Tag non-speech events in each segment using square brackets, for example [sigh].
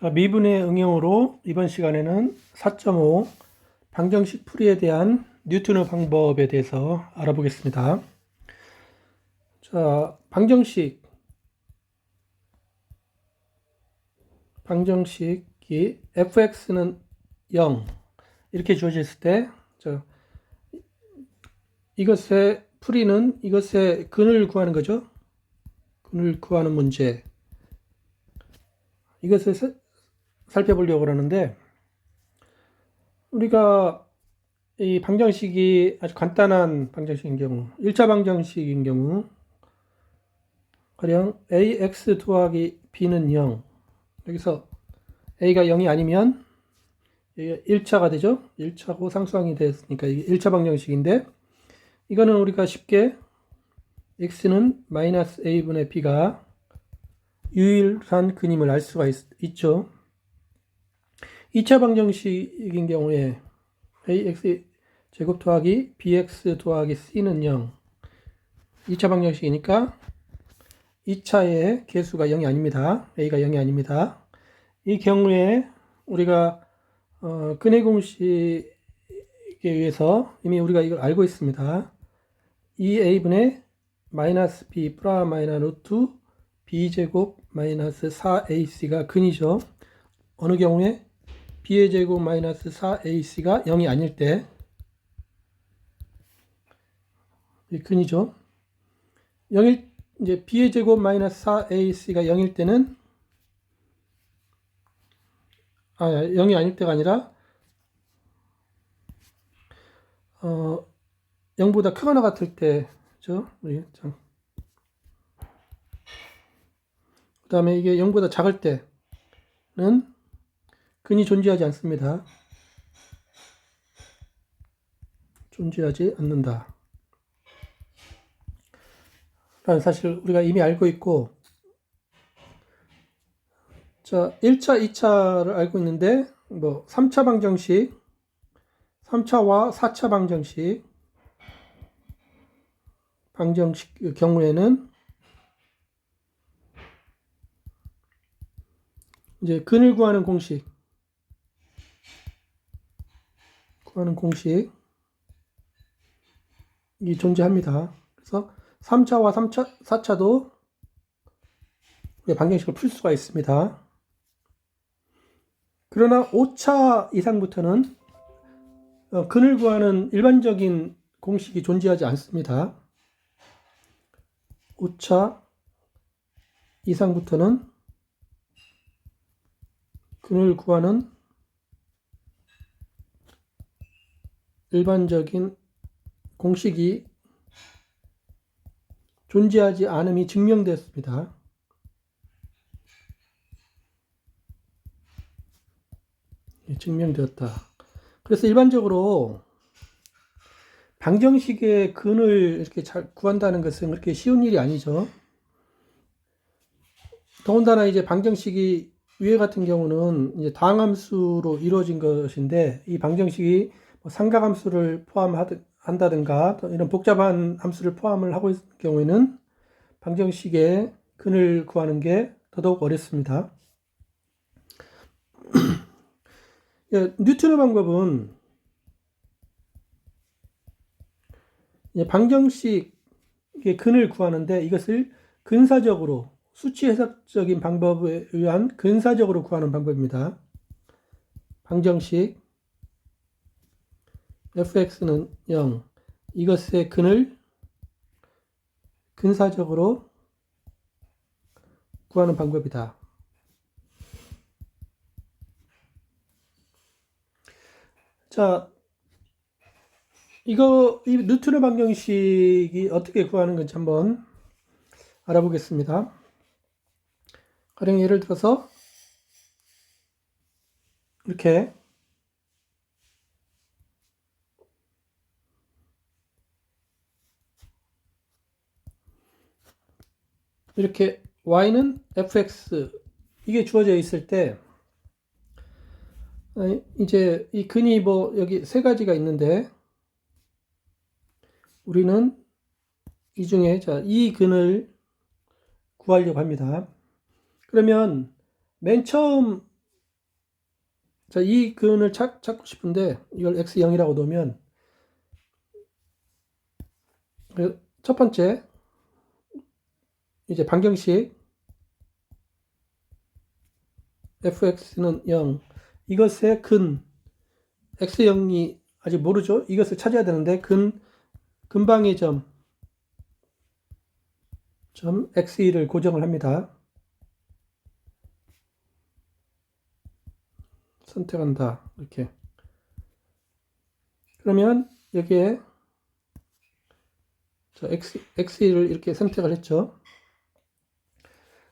자, 미분의 응용으로 이번 시간에는 4.5 방정식 풀이에 대한 뉴턴의 방법에 대해서 알아보겠습니다. 자, 방정식 방정식이 fx는 0 이렇게 주어졌을 때 저, 이것의 풀이는 이것의 근을 구하는 거죠. 근을 구하는 문제. 이것을 사- 살펴보려고 그러는데 우리가 이 방정식이 아주 간단한 방정식인 경우 1차 방정식인 경우 가령 ax 더하기 b는 0 여기서 a가 0이 아니면 이게 1차가 되죠? 1차고 상수항이 됐으니까 이게 1차 방정식인데 이거는 우리가 쉽게 x는 마이너스 a분의 b가 유일한 근임을 알 수가 있, 죠 2차 방정식인 경우에 ax 제곱 더하기 bx 더하기 c는 0. 2차 방정식이니까 2차의 개수가 0이 아닙니다. a가 0이 아닙니다. 이 경우에 우리가 어, 근해 공식에 의해서 이미 우리가 이걸 알고 있습니다. 2a분의 마이너스 b 프라 마이너 루트 b제곱 마이너스 4ac가 근이죠. 어느 경우에 b의 제곱 마이너스 4ac가 0이 아닐 때이 근이죠. 0일 이제 b의 제곱 마이너스 4ac가 0일 때는 아 0이 아닐 때가 아니라 어 0보다 크거나 같을 때죠. 우리 참. 그다음에 이게 0보다 작을 때는 근이 존재하지 않습니다. 존재하지 않는다. 라는 사실 우리가 이미 알고 있고, 자, 1차, 2차를 알고 있는데, 뭐, 3차 방정식, 3차와 4차 방정식, 방정식 경우에는 이제 근을 구하는 공식, 구 하는 공식이 존재합니다. 그래서 3차와 3차, 4차도 우리가 방정식을 풀 수가 있습니다. 그러나 5차 이상부터는 어, 근을 구하는 일반적인 공식이 존재하지 않습니다. 5차 이상부터는 근을 구하는 일반적인 공식이 존재하지 않음이 증명됐습니다. 예, 증명되었다. 그래서 일반적으로 방정식의 근을 이렇게 잘 구한다는 것은 그렇게 쉬운 일이 아니죠. 더군다나 이제 방정식이 위에 같은 경우는 이제 다항함수로 이루어진 것인데 이 방정식이 뭐 삼각함수를 포함한다든가 또 이런 복잡한 함수를 포함을 하고 있을 경우에는 방정식의 근을 구하는 게 더더욱 어렵습니다. [clears throat] 예, 뉴턴의 방법은 예, 방정식의 근을 구하는데 이것을 근사적으로 수치 해석적인 방법에 의한 근사적으로 구하는 방법입니다. 방정식 fx는 0 이것의 근을 근사적으로 구하는 방법이다. 자, 이거 이 뉴턴의 방정식이 어떻게 구하는 건지 한번 알아보겠습니다. 가령 예를 들어서 이렇게 이렇게 y는 fx 이게 주어져 있을 때 어, 이제 이 근이 뭐 여기 세 가지가 있는데 우리는 이 중에 자, 이 근을 구하려고 합니다. 그러면 맨 처음 자, 이 근을 찾, 찾고 싶은데 이걸 x0이라고 놓으면 그첫 번째 이제 방정식 fx는 0 이것의 근 x0이 아직 모르죠. 이것을 찾아야 되는데 근 근방의 점, 점 x2를 고정을 합니다. 선택한다. 이렇게. 그러면 여기에 자, x, x2를 이렇게 선택을 했죠.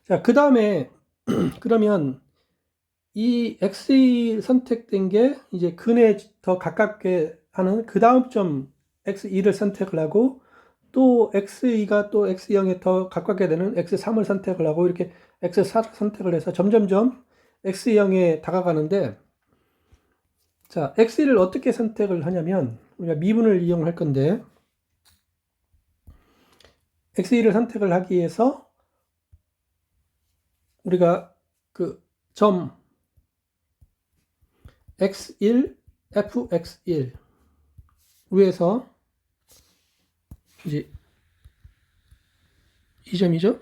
자, 그 다음에 [clears throat] 그러면 이 x2 선택된 게 이제 근에 더 가깝게 하는 그 다음 점 x2를 선택을 하고 또 x2가 또 x0에 더 가깝게 되는 x3을 선택을 하고 이렇게 x4를 선택을 해서 점점점 x0에 다가가는데 자, x1을 어떻게 선택을 하냐면 우리가 미분을 이용할 건데 x1을 선택을 하기 위해서 우리가 그 점 x1, fx1 위에서 이제 이 점이죠.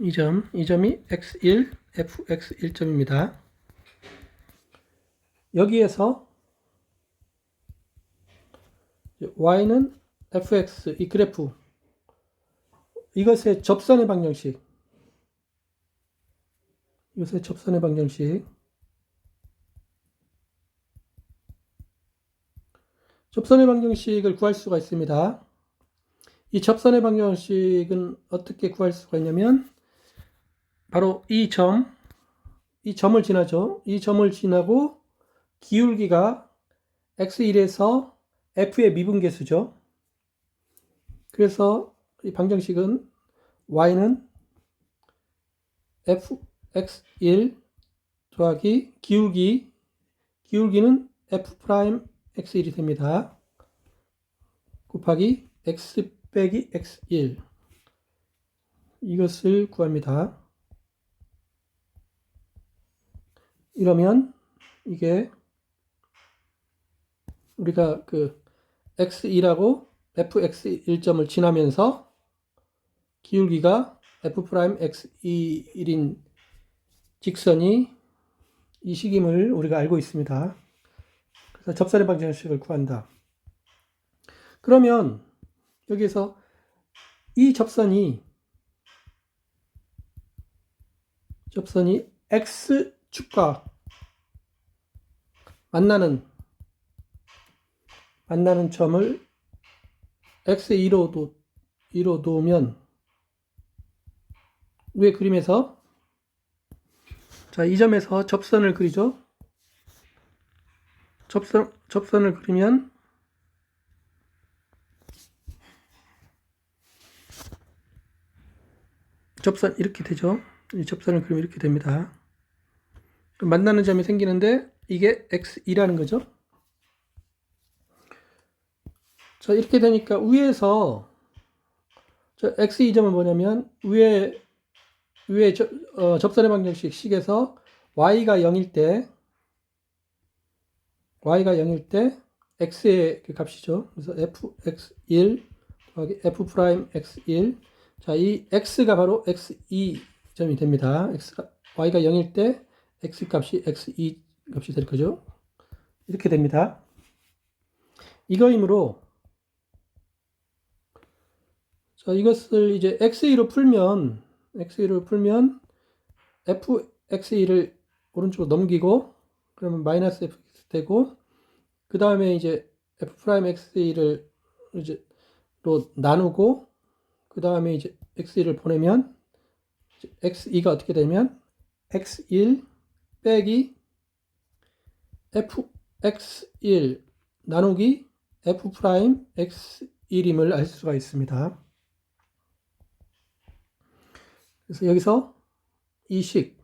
이 점, 이 점이 x1, fx1 점입니다. 여기에서 y는 fx 이 그래프 이것의 접선의 방정식 이것의 접선의 방정식 접선의 방정식을 구할 수가 있습니다. 이 접선의 방정식은 어떻게 구할 수가 있냐면 바로 이 점, 이 점을 지나죠. 이 점을 지나고 기울기가 x1에서 f의 미분계수죠. 그래서 이 방정식은 y는 fx1 더하기 기울기 기울기는 f 프라임 x1이 됩니다. 곱하기 x 빼기 x1 이것을 구합니다. 이러면 이게 우리가 그 x2라고 fx1점을 지나면서 기울기가 f 프라임 x21인 직선이 이 식임을 우리가 알고 있습니다. 그래서 접선의 방정식을 구한다. 그러면 여기서 이 접선이 접선이 x축과 만나는 만나는 점을 x2로 2로 놓으면 위에 그림에서 자, 이 점에서 접선을 그리죠. 접선 접선을 그리면 접선 이렇게 되죠. 이 접선을 그리면 이렇게 됩니다. 만나는 점이 생기는데 이게 x2라는 거죠. 자, 이렇게 되니까 위에서 저 x2점은 뭐냐면 위에 위에 저, 어, 접선의 방정식 식에서 y가 0일 때 y가 0일 때 x의 그 값이죠. 그래서 fx1 더하기 f 프라임 x1 자, 이 x가 바로 x2점이 됩니다. x가 y가 0일 때 x 값이 x2 값이 될 거죠. 이렇게 됩니다. 이거이므로 자, 이것을 이제 x2로 풀면 x2로 풀면 fx2를 오른쪽으로 넘기고 그러면 마이너스 f 되고 그 다음에 이제 f 프라임 x2를 이제 로 나누고 그 다음에 이제 x1을 보내면 x2가 어떻게 되면 x1 빼기 fx1 나누기 f 프라임 x1임을 알 수가 있습니다. 그래서 여기서 이 식,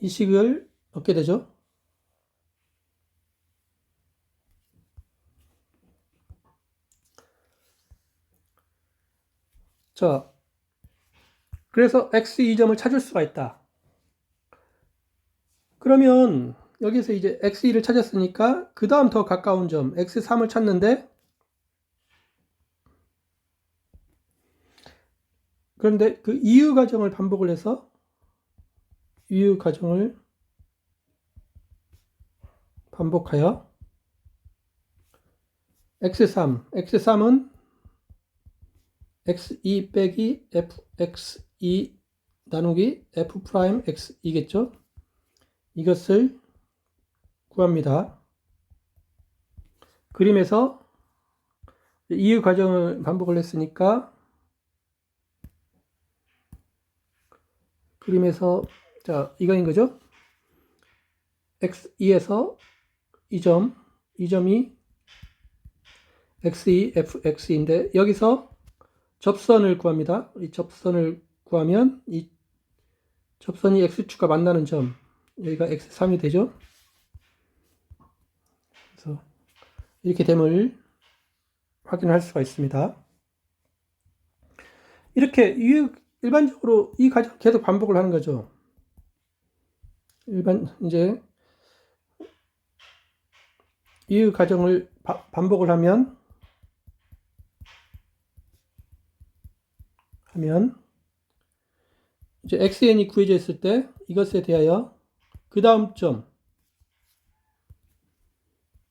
이 식을 얻게 되죠. 자, 그래서 x2점을 찾을 수가 있다. 그러면 여기서 이제 x2를 찾았으니까 그 다음 더 가까운 점 x3을 찾는데 그런데 그 이유 과정을 반복을 해서 이유 과정을 반복하여 x3, x3은 x2 빼기 fx2 나누기 f 프라임 x이겠죠? 이것을 구합니다. 그림에서 이유 과정을 반복을 했으니까 그림에서 자 이거인 거죠? x2에서 이 점, 이 점이 x2, fx인데 여기서 접선을 구합니다. 이 접선을 구하면 이 접선이 x축과 만나는 점 여기가 x3이 되죠. 그래서 이렇게 됨을 확인할 수가 있습니다. 이렇게 이 일반적으로 이 과정 계속 반복을 하는 거죠. 일반 이제 이 과정을 바, 반복을 하면 하면 이제 xn이 구해져 있을 때 이것에 대하여 그 다음 점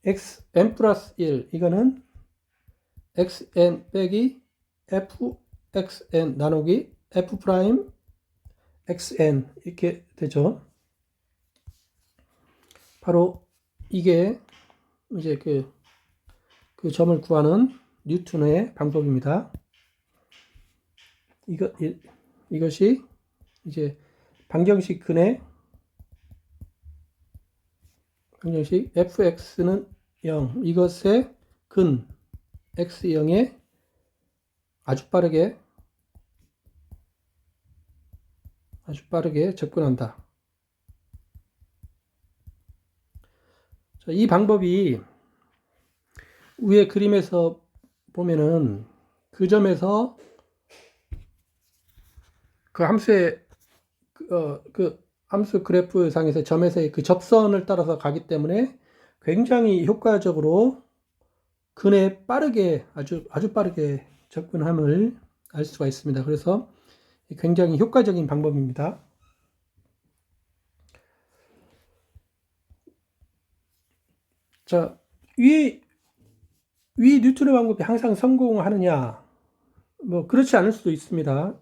xn 플러스 1 이거는 xn 빼기 fxn 나누기 f 프라임 xn 이렇게 되죠. 바로 이게 이제 그, 그 점을 구하는 뉴턴의 방법입니다. 이거, 이, 이것이 이제 방정식 근의 방정식 fx는 0 이것의 근 x0에 아주 빠르게 아주 빠르게 접근한다. 자, 이 방법이 위에 그림에서 보면은 그 점에서 그 함수의 그, 어, 그 함수 그래프 상에서 점에서의 그 접선을 따라서 가기 때문에 굉장히 효과적으로 근에 빠르게 아주 아주 빠르게 접근함을 알 수가 있습니다. 그래서 굉장히 효과적인 방법입니다. 자, 위, 위 뉴턴의 방법이 항상 성공하느냐? 뭐, 그렇지 않을 수도 있습니다.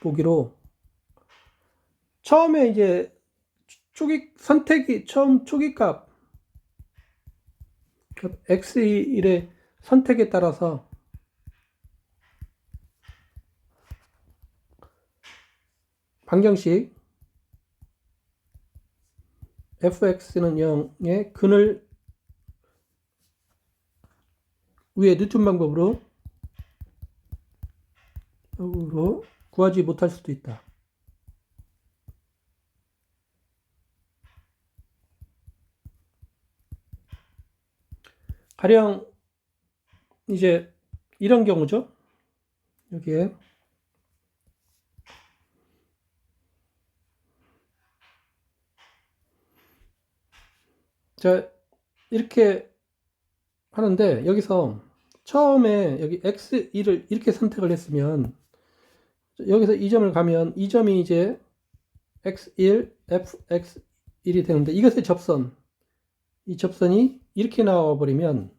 보기로. 처음에 이제 초기, 선택이, 처음 초기값, x1의 선택에 따라서 방정식 fx는 0의 근을 위에 뉴턴 방법으로 으로 구하지 못할 수도 있다. 가령 이제 이런 경우죠. 여기에 자, 이렇게 하는데 여기서 처음에 여기 x2를 이렇게 선택을 했으면 여기서 이 점을 가면 이 점이 이제 x1, fx1이 되는데 이것의 접선 이 접선이 이렇게 나와 버리면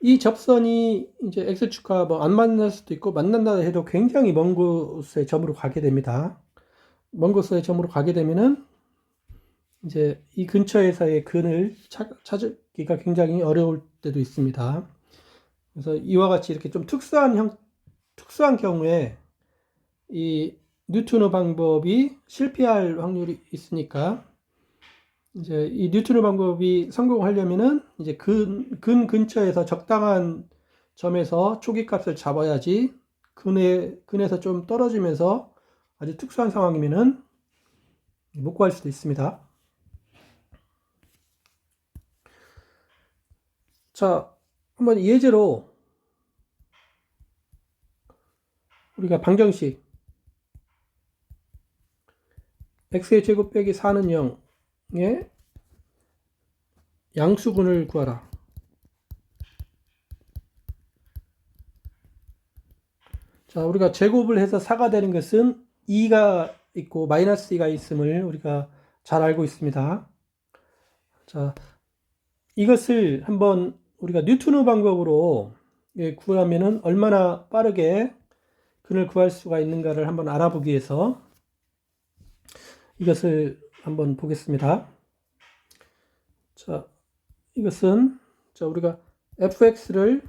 이 접선이 이제 x축과 뭐 안 만날 수도 있고 만난다 해도 굉장히 먼 곳의 점으로 가게 됩니다. 먼 곳의 점으로 가게 되면은 이제 이 근처에서의 근을 찾기가 굉장히 어려울 때도 있습니다. 그래서 이와 같이 이렇게 좀 특수한 형, 특수한 경우에 이 뉴트너 방법이 실패할 확률이 있으니까 이제 이 뉴트너 방법이 성공하려면은 이제 근, 근 근처에서 적당한 점에서 초기 값을 잡아야지 근에, 근에서 좀 떨어지면서 아주 특수한 상황이면은 못 구할 수도 있습니다. 자, 한번 예제로 우리가 방정식 x의 제곱 빼기 4는 0의 양수근을 구하라. 자, 우리가 제곱을 해서 4가 되는 것은 2가 있고 마이너스 2가 있음을 우리가 잘 알고 있습니다. 자, 이것을 한번 우리가 뉴턴의 방법으로 예, 구하면은 얼마나 빠르게 근을 구할 수가 있는가를 한번 알아보기 위해서 이것을 한번 보겠습니다. 자, 이것은 자, 우리가 fx를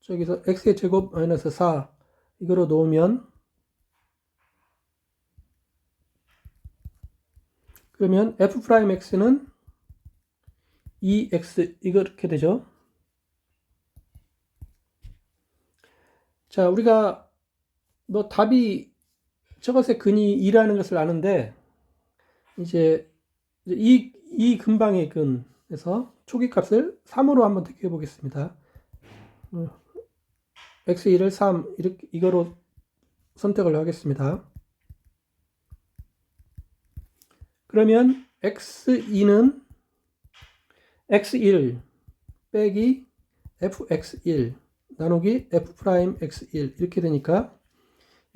저기서 x의 제곱 마이너스 4 이거로 놓으면 그러면 f 프라임 x는 2x 이렇게 되죠. 자, 우리가 뭐 답이 저것의 근이 2라는 것을 아는데 이제 이, 이 근방의 근에서 초기 값을 3으로 한번 택해 보겠습니다. 어, x2를 3 이렇게 이거로 선택을 하겠습니다. 그러면 x2는 x1 빼기 fx1 나누기 f 프라임 x1 이렇게 되니까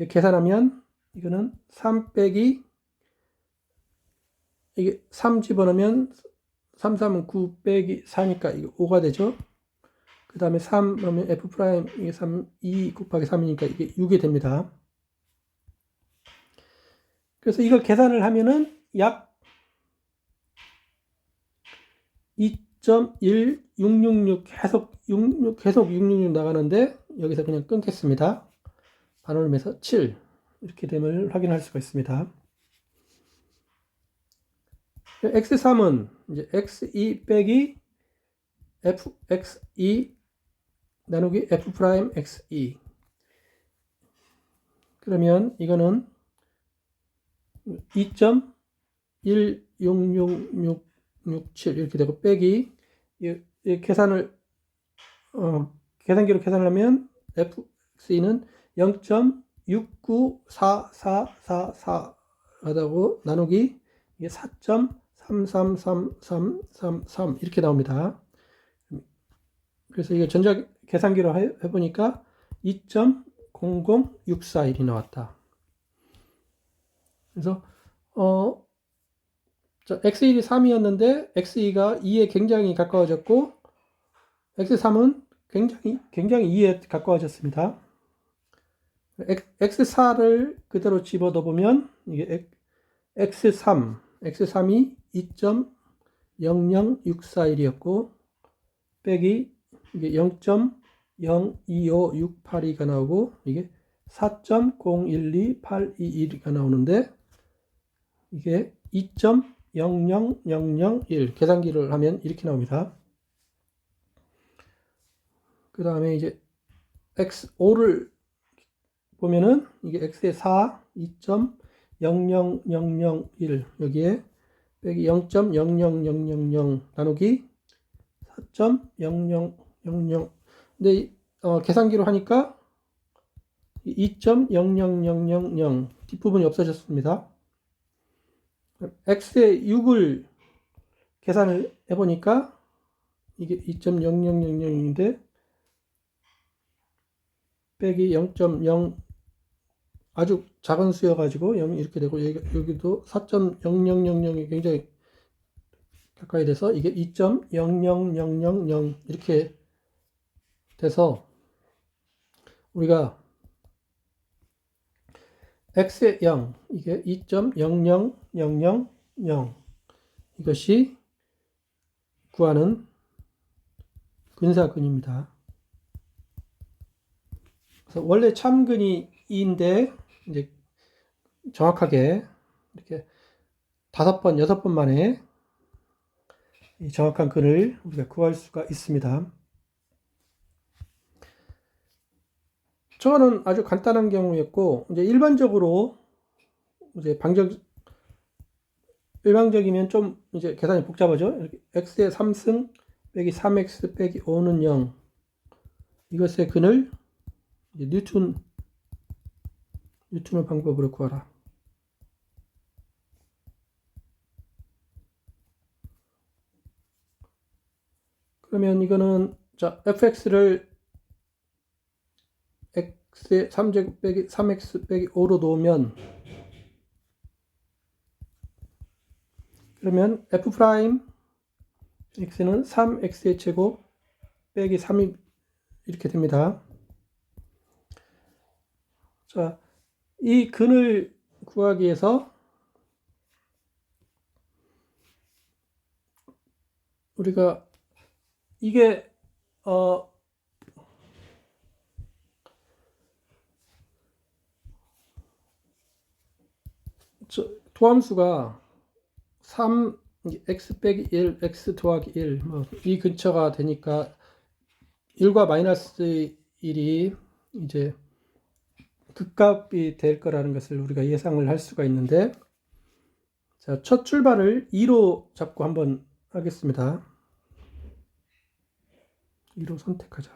계산하면 이거는 3 빼기 이게 3 집어넣으면 3, 3은 9 빼기 4니까 이게 5가 되죠. 그 다음에 3 그러면 f 프라임 이게 3, 2 곱하기 3이니까 이게 6이 됩니다. 그래서 이걸 계산을 하면은 약 2.1666 계속 66 계속 666 나가는데 여기서 그냥 끊겠습니다. 반올림해서 7 이렇게 됨을 확인할 수가 있습니다. x3은 이제 x2 빼기 fx2 나누기 f 프라임 x2 그러면 이거는 2.1666 67 이렇게 되고 빼기 이, 이 계산을 어, 계산기로 계산을 하면 fx는 0.694444 하다고 나누기 이게 4.333333 이렇게 나옵니다. 그래서 이게 전자 계산기로 해, 해보니까 2.00641이 나왔다. 그래서 어 자, x1이 3이었는데 x2가 2에 굉장히 가까워졌고 x3은 굉장히 굉장히 2에 가까워졌습니다. x4를 그대로 집어넣어 보면 이게 x3, x3이 2.00641이었고 빼기 이게 0.025682가 나오고 이게 4.012821가 나오는데 이게 2. 00001 계산기를 하면 이렇게 나옵니다. 그 다음에 이제 x5를 보면은 이게 x의 4 2.00001 여기에 빼기 0.00000 나누기 4.0000 근데 어, 계산기로 하니까 2.00000 뒷부분이 없어졌습니다. X의 6을 계산을 해보니까 이게 2.0000인데 빼기 0.0 아주 작은 수여가지고 0 이렇게 되고 여기 도 4.0000이 굉장히 가까이 돼서 이게 2.00000 이렇게 돼서 우리가 x의 0 이게 2.00000 이것이 구하는 근사근입니다. 그래서 원래 참근이 2인데 이제 정확하게 이렇게 다섯 번, 여섯 번 만에 정확한 근을 우리가 구할 수가 있습니다. 청하는 아주 간단한 경우였고 이제 일반적으로 이제 방정 일방적이면 좀 이제 계산이 복잡하죠. 이렇게 x의 3승 빼기 3x 빼기 5는 0 이것의 근을 뉴턴 뉴턴의 방법으로 구하라. 그러면 이거는 자 fx를 x의 3제곱 빼기 3x 빼기 5로 놓으면 그러면 f 프라임 x는 3x의 제곱 빼기 3이 이렇게 됩니다. 자, 이 근을 구하기 위해서 우리가 이게 어 도함수가 3 x 빼기 1 x 더하기 1뭐이 근처가 되니까 1과 마이너스 1이 이제 극값이 될 거라는 것을 우리가 예상을 할 수가 있는데 자, 첫 출발을 2로 잡고 한번 하겠습니다. 2로 선택하자.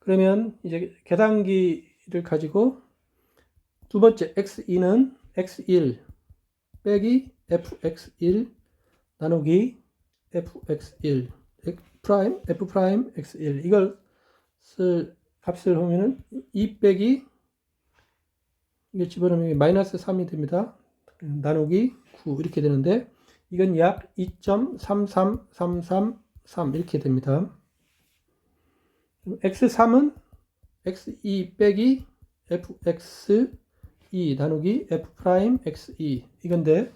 그러면 이제 계산기를 가지고 두 번째 x2는 x1 빼기 fx1 나누기 fx1 f 프라임 f 프라임 x1 이것을 값을 보면은 2 빼기 이게 집어넣으면 마이너스 3이 됩니다. 나누기 9 이렇게 되는데 이건 약 2.33333 이렇게 됩니다. x3은 x2 빼기 fx2 나누기 f 프라임 x2 이건데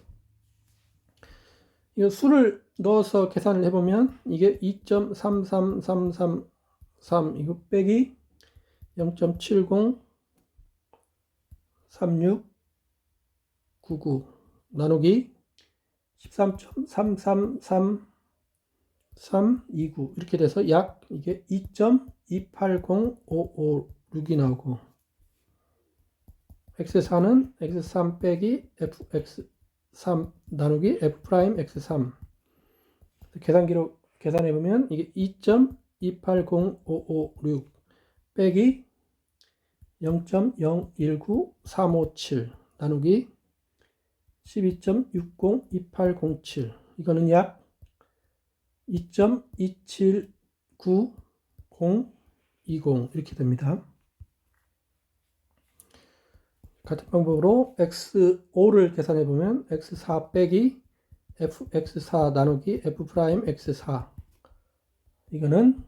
이 수를 넣어서 계산을 해보면 이게 2.33333 이거 빼기 0.70 3699 나누기 13.333329 이렇게 돼서 약 이게 2.280556이 나오고 x4는 x3 빼기 fx3 나누기 f 프라임 x3 계산기로 계산해 보면 이게 2.280556 빼기 0.019357 나누기 12.602807 이거는 약 2.279020 이렇게 됩니다. 같은 방법으로 x5를 계산해 보면 x4 빼기 fx4 나누기 f 프라임 x4 이거는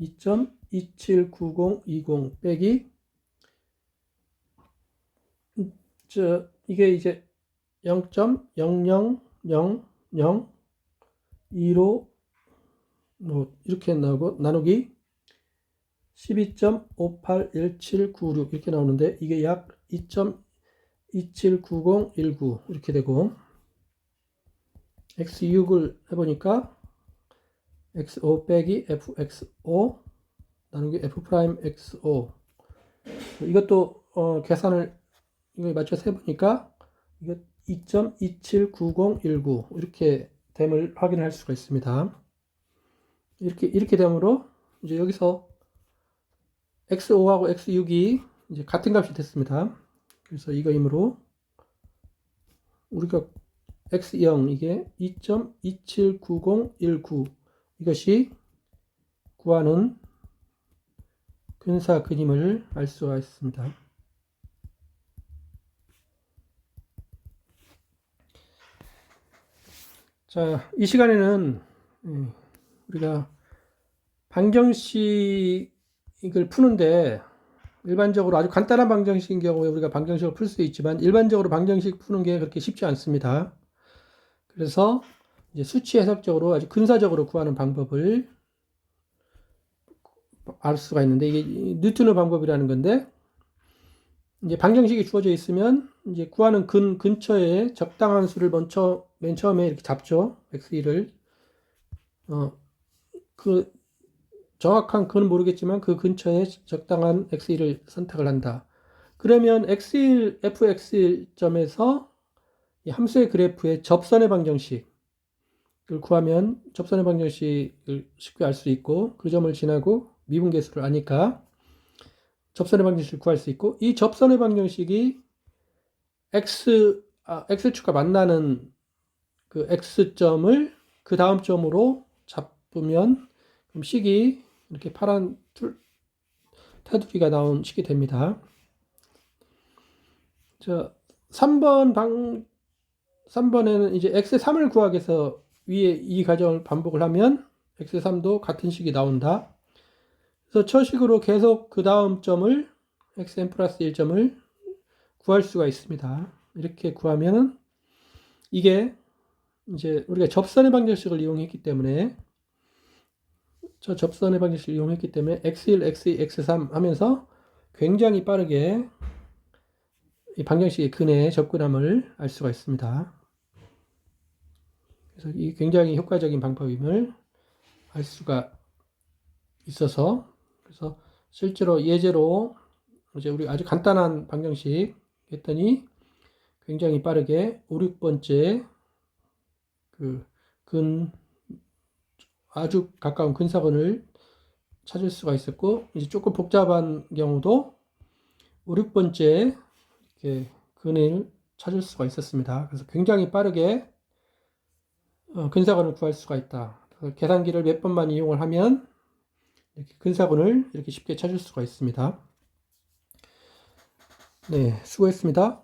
2.279020 빼기 저 이게 이제 0.00002로 뭐 이렇게 나오고 나누기 12.581796 이렇게 나오는데 이게 약 2.279019 이렇게 되고 x6을 해보니까 x5 빼기 fx5 나누기 f 프라임 x5 이것도 어, 계산을 이걸 맞춰서 해보니까 이거 2.279019 이렇게 됨을 확인할 수가 있습니다. 이렇게 이렇게 되므로 이제 여기서 x5하고 x6이 이제 같은 값이 됐습니다. 그래서 이거이므로 우리가 x0 이게 2.279019 이것이 구하는 근사 그림을 알 수가 있습니다. 자, 이 시간에는 음, 우리가 방정식 을 푸는데 일반적으로 아주 간단한 방정식인 경우에 우리가 방정식을 풀 수 있지만 일반적으로 방정식 푸는 게 그렇게 쉽지 않습니다. 그래서 이제 수치 해석적으로 아주 근사적으로 구하는 방법을 알 수가 있는데 이게 뉴턴의 방법이라는 건데 이제 방정식이 주어져 있으면 이제 구하는 근 근처에 적당한 수를 먼저 맨 처음에 이렇게 잡죠. x1을 어 그 정확한 근은 모르겠지만 그 근처에 적당한 x1을 선택을 한다. 그러면 x1 fx1 점에서 이 함수의 그래프의 접선의 방정식을 구하면 접선의 방정식을 쉽게 알 수 있고 그 점을 지나고 미분계수를 아니까 접선의 방정식을 구할 수 있고 이 접선의 방정식이 x 아, x축과 만나는 그 x점을 그 다음 점으로 잡으면 그럼 식이 이렇게 파란 툴, 테두리가 나온 식이 됩니다. 자, 3번 방 3번에는 이제 x의 3을 구하기 위해서 위에 이 과정을 반복을 하면 x의 3도 같은 식이 나온다. 그래서 처식으로 계속 그 다음 점을 xn 플러스 1점을 구할 수가 있습니다. 이렇게 구하면은 이게 이제 우리가 접선의 방정식을 이용했기 때문에 저 접선의 방정식을 이용했기 때문에 x1, x2, x3 하면서 굉장히 빠르게 이 방정식의 근의 접근함을 알 수가 있습니다. 그래서 이 굉장히 효과적인 방법임을 알 수가 있어서 그래서 실제로 예제로 이제 우리 아주 간단한 방정식 했더니 굉장히 빠르게 5, 6번째 그근 아주 가까운 근사근을 찾을 수가 있었고 이제 조금 복잡한 경우도 5, 6번째 이렇게 근을 찾을 수가 있었습니다. 그래서 굉장히 빠르게 어, 근사근을 구할 수가 있다. 그래서 계산기를 몇 번만 이용을 하면 이렇게 근사근을 이렇게 쉽게 찾을 수가 있습니다. 네, 수고했습니다.